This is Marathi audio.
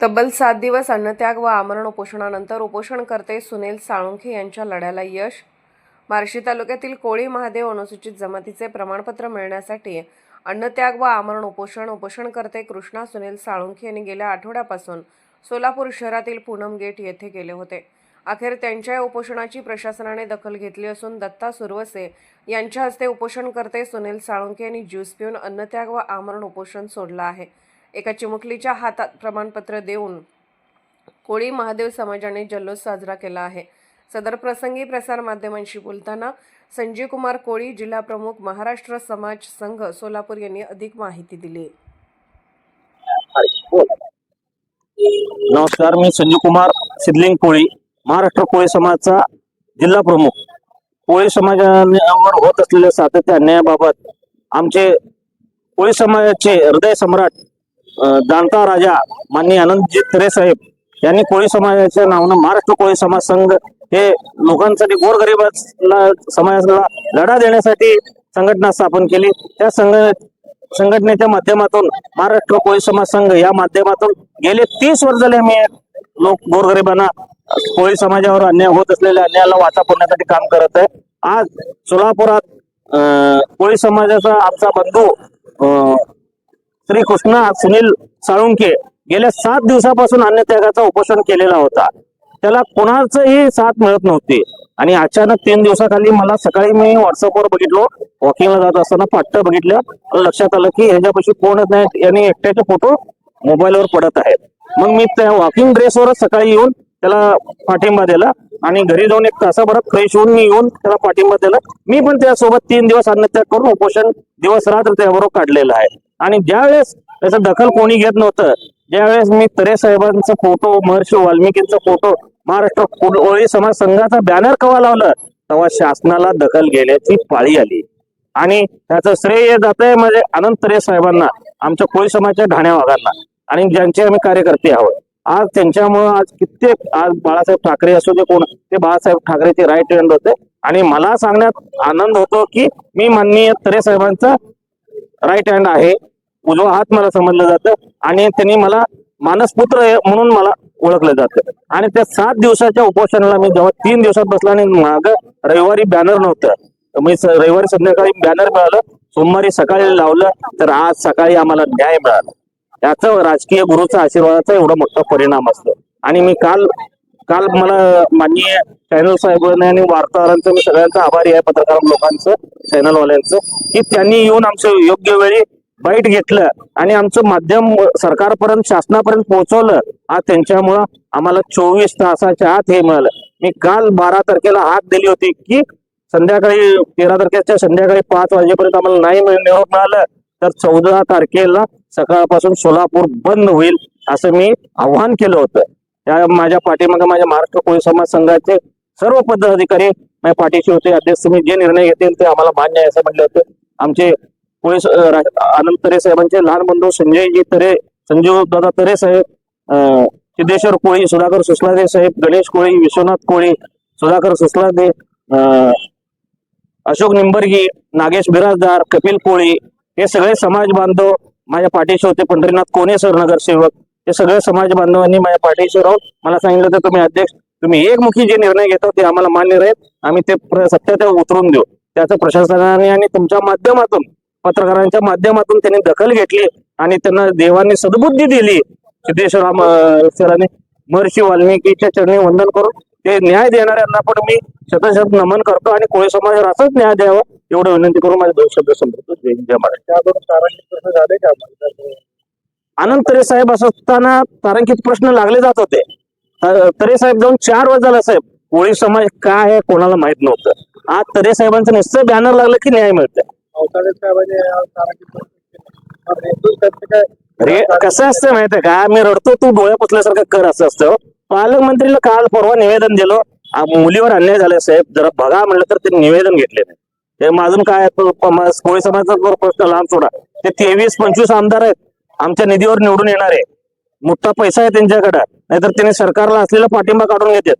तब्बल सात दिवस अन्नत्याग व आमरण उपोषणानंतर उपोषणकर्ते सुनील साळुंखे यांच्या लढ्याला यश. बार्शी तालुक्यातील कोळी महादेव अनुसूचित जमातीचे प्रमाणपत्र मिळण्यासाठी अन्नत्याग व आमरण उपोषण उपोषणकर्ते कृष्णा सुनील साळुंखे यांनी गेल्या आठवड्यापासून सोलापूर शहरातील पूनम गेट येथे गेले होते. अखेर त्यांच्या या उपोषणाची प्रशासनाने दखल घेतली असून दत्ता सुरवसे यांच्या हस्ते उपोषणकर्ते सुनील साळुंखे यांनी ज्यूस पिऊन अन्नत्याग व आमरण उपोषण सोडलं आहे. एका चिमुकलीच्या हातात प्रमाणपत्र देऊन कोळी महादेव समाजाने जल्लोष साजरा केला आहे. सदर प्रसंगी प्रसारमाध्यमांशी बोलताना संजीव कुमार कोळी जिल्हा प्रमुख महाराष्ट्र समाज संघ सोलापूर यांनी अधिक माहिती दिली. नमस्कार मी संजू कुमार सिद्धलिंग कोळी महाराष्ट्र कोळी समाजचा जिल्हा प्रमुख. कोळी समाजावर होत असलेल्या सातत्य अन्यायाबाबत आमचे कोळी समाजाचे हृदय सम्राट जाणता राजा माननीय आनंदजी तरे साहेब यांनी कोळी समाजाच्या नावानं महाराष्ट्र कोळी समाज संघ हे लोकांसाठी गोरगरिबाला समाजाला लढा देण्यासाठी संघटना स्थापन केली. त्या संघ संघटनेच्या माध्यमातून महाराष्ट्र कोळी समाज संघ या माध्यमातून गेले तीस वर्ष झाले मी लोक गोरगरिबांना कोळी समाजावर अन्याय होत असलेल्या अन्यायाला वाचा फोडण्यासाठी काम करत आहे. आज सोलापुरात कोळी समाजाचा आमचा बंधू श्री कृष्णा सुनील साळुंके गेल्या सात दिवसापासून अन्नत्यागाचा उपोषण केलेला होता. त्याला कोणाचंही साथ मिळत नव्हती. आणि अचानक तीन दिवसाखाली मला सकाळी मी व्हॉट्सअपवर बघितलो वॉकिंगला जात असताना पाट्ट बघितलं. लक्षात आलं की ह्याच्यापाशी कोणच नाही यांनी एकट्याचे फोटो मोबाईलवर पडत आहेत. मग मी त्या वॉकिंग ड्रेसवरच सकाळी येऊन त्याला पाठिंबा दिला आणि घरी जाऊन एक तासाभरात फ्रेश होऊन मी येऊन त्याला पाठिंबा दिला. मी पण त्यासोबत तीन दिवस अन्नत्याग करून उपोषण दिवस रात्र त्याबरोबर काढलेलं आहे. आणि ज्यावेळेस त्याचं दखल कोणी घेत नव्हतं ज्यावेळेस मी तरे साहेबांचा फोटो महर्षी वाल्मिकींचा फोटो महाराष्ट्र कोळी समाज संघाचा बॅनर कवा लावलं तेव्हा शासनाला दखल घेण्याची पाळी आली. आणि त्याचं श्रेय जात आहे म्हणजे अनंत तरे साहेबांना आमच्या कोळी समाजाच्या ढाण्या वाघांना आणि ज्यांचे आम्ही कार्यकर्ते आहोत. आज त्यांच्यामुळं आज कित्येक आज बाळासाहेब ठाकरे असू दे कोण ते बाळासाहेब ठाकरेचे राईट हँड होते. आणि मला सांगण्यात आनंद होतो की मी माननीय तरे साहेबांचा राईट हँड आहे. उजवा हात मला समजलं जातं आणि त्यांनी मला मानसपुत्र म्हणून मला ओळखलं जातं. आणि त्या सात दिवसाच्या उपोषणाला मी जेव्हा तीन दिवसात बसला आणि माग रविवारी बॅनर नव्हतं मी रविवारी संध्याकाळी बॅनर मिळालं सोमवारी सकाळी लावलं तर आज सकाळी आम्हाला न्याय मिळाला. याचा राजकीय गुरुचा आशीर्वादाचा एवढा मोठा परिणाम असतो. आणि मी काल काल मला माननीय चॅनल साहेबांनी आणि वार्ताहरांचं मी सगळ्यांचा आभारी आहे पत्रकार लोकांचं चॅनलवाल्यांचं की त्यांनी येऊन आमचं योग्य वेळी बाईट घेतलं आणि आमचं माध्यम सरकारपर्यंत शासनापर्यंत पोहोचवलं आज त्यांच्यामुळं आम्हाला चोवीस तासाच्या आत हे मिळालं. मी काल बारा तारखेला हात दिली होती की संध्याकाळी तेरा तारखेच्या संध्याकाळी पाच वाजेपर्यंत आम्हाला नाही मिळ- मिळालं तर चौदा तारखेला सकाळपासून सोलापूर बंद होईल असं मी आव्हान केलं होतं. त्या माझ्या पाठीमागे माझ्या महाराष्ट्र कोळी समाज संघाचे सर्व पदाधिकारी माझ्या पाठीशी होते. अध्यक्ष मी जे निर्णय घेतील ते आम्हाला मान्य आहे असं म्हटलं होते. आमचे कोळी आनंद तरे साहेबांचे लहान बंधू संजयजी तरे संजीव दादा तरे साहेब अं, सिद्धेश्वर कोळी सुधाकर सुसलादे साहेब गणेश कोळी विश्वनाथ कोळी सुधाकर सुसलादे अशोक निंबर्गी नागेश बिराजदार कपिल कोळी हे सगळे समाज बांधव माझ्या पाठीशी होते. पंढरीनाथ कोणे सर नगरसेवक हे सगळे समाज बांधवांनी माझ्या पाठीशी राहून मला सांगितलं तर तुम्ही अध्यक्ष तुम्ही एकमुखी जे निर्णय घेता ते आम्हाला मान्य राहील. आम्ही ते सत्य उतरून देऊ. त्याचं प्रशासनाने आणि तुमच्या माध्यमातून पत्रकारांच्या माध्यमातून त्यांनी दखल घेतली आणि त्यांना देवाने सद्बुद्धी दिली. सिद्धेश्वर राम- अं, सरांनी महर्षी वाल्मिकीच्या चरणी वंदन करून ते न्याय देणाऱ्यांना पण मी शतशत नमन करतो आणि कोळी समाजावर असंच न्याय द्यावं एवढं विनंती करून माझे दोन शब्द जय जय महाराष्ट्र. आनंद तरे साहेब असताना तारांकित प्रश्न लागले जात होते. तर- तरे साहेब जाऊन चार वर्ष झाला साहेब. कोळी समाज काय आहे कोणाला माहीत नव्हतं. आज तरे साहेबांचं नुसतं बॅनर लागलं की न्याय मिळतं रे कसं असतं माहितीये का? मी रडतो तू डोळ्या पुसल्यासारखं कर असं असतं. पालकमंत्रीला काल परवा निवेदन दिलं. मुलीवर अन्याय झाला साहेब. जरा बघा म्हणलं तर ते निवेदन घेतले नाही. ते माझून काय आहे, कोळी समाजाचा प्रश्न लांब सोडा. ते तेवीस पंचवीस आमदार आहेत. आमच्या निधीवर निवडून येणार आहे. मोठा पैसा आहे त्यांच्याकडे. नाहीतर त्यांनी सरकारला असलेला पाठिंबा काढून घेतात.